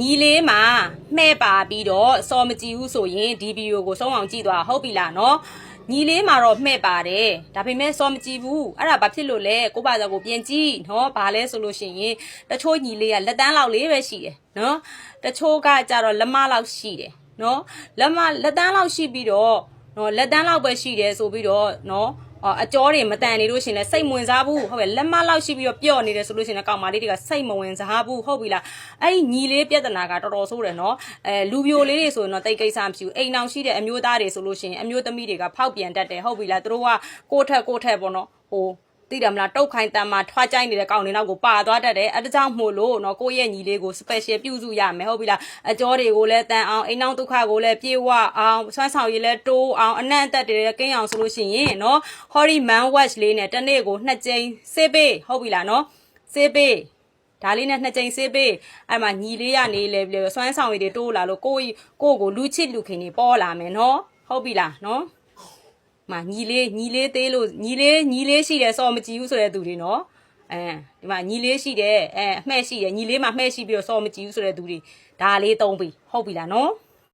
ညီလေးမှာမှဲ့ပါပြီးတော့စော်မကြည့်ဘူးဆိုရင်ဒီဗီဒီယိုကိုဆုံးအောင်ကြည့်သွားဟုတ်ပြီလားနော်ညီလေးမှာတော့မှဲ့ပါတယ်ဒါပေမဲ့စော်မကြည့်ဘူးအဲ့ဒါဘာဖြစ်လို့လဲကိုပါစားကိုပြန်ကြည့်နော်ဘာလဲဆိုလို့ရှိရင်တချို့ညီလေးကလက်တန်းလောက်လေးပဲရှိတယ်နော်တချို့ကကြတော့လက်မလောက်ရှိတယ်နော်လက်မလက်တန်းလောက်ရှိပြီးတော့နော်လက်တန်းလောက်ပဲရှိတယ်ဆိုပြီးတော့နော် အော်အကျော်တွေမတန်နေလို့ရှရင်လဲစိတ်မဝင်စားဘူးဟုတ်ပဲလက်မလောက်ရှိပြီးတော့ပျော့နေတယ်ဆိုလို့ရှရင်လည်းကောင်မလေးတွေကစိတ်မဝင်စားဘူးဟုတ်ပြီလားအဲ့ဒီညီလေးပြဿနာကတော်တော်ဆိုးတယ်နော်အဲလူပြိုလေးတွေဆိုရင်တော့တိတ်ကိစ္စမရှိဘူးအိမ်အောင်ရှိတဲ့အမျိုးသားတွေဆိုလို့ရှရင်အမျိုးသမီးတွေကဖောက်ပြန်တတ်တယ်ဟုတ်ပြီလားသူတို့ကကိုယ့်ထက်ကိုယ့်ထက်ပေါ့နော်ဟို သိတယ်မလားတုတ်ခိုင်တန်မှာထွားကြိုက်နေတဲ့ကောင်တွေနောက်ကိုပါသွားတတ်တယ်အဲဒါကြောင့်မို့လို့နော်ကိုယ့်ရဲ့ညီလေးကို special ပြုစုရမယ်ဟုတ်ပြီလားအကြောတွေကိုလည်းတန်အောင်အိမ်နောက်ဒုက္ခကိုလည်းပြေဝအောင်ဆွမ်းဆောင်ရည်လည်းတိုးအောင်အနံ့အသက်တွေလည်းကင်းအောင်ဆိုလို့ရှိရင်နော် Holy Man Watch လေးနဲ့တနေ့ကိုနှစ်ကြိမ်စေးပေးဟုတ်ပြီလားနော်စေးပေးဒါလေးနဲ့နှစ်ကြိမ်စေးပေးအဲ့မှာညီလေးရနေလေပြီးတော့ဆွမ်းဆောင်ရည်တွေတိုးလာလို့ကိုကိုကိုလူချစ်လူခင်တွေပေါ်လာမယ်နော်ဟုတ်ပြီလားနော် မညီလေးညီလေးသေးလို့ညီလေးညီလေးရှိတယ်စော်မကြည့်ဘူးဆိုတဲ့သူတွေနော်အဲဒီမှာညီလေးရှိတယ်အဲအမှဲ့ရှိတယ်ညီလေးမှာမှဲ့ရှိပြီးတော့စော်မကြည့်ဘူးဆိုတဲ့သူတွေဒါလေးသုံးပြီဟုတ်ပြီလားနော်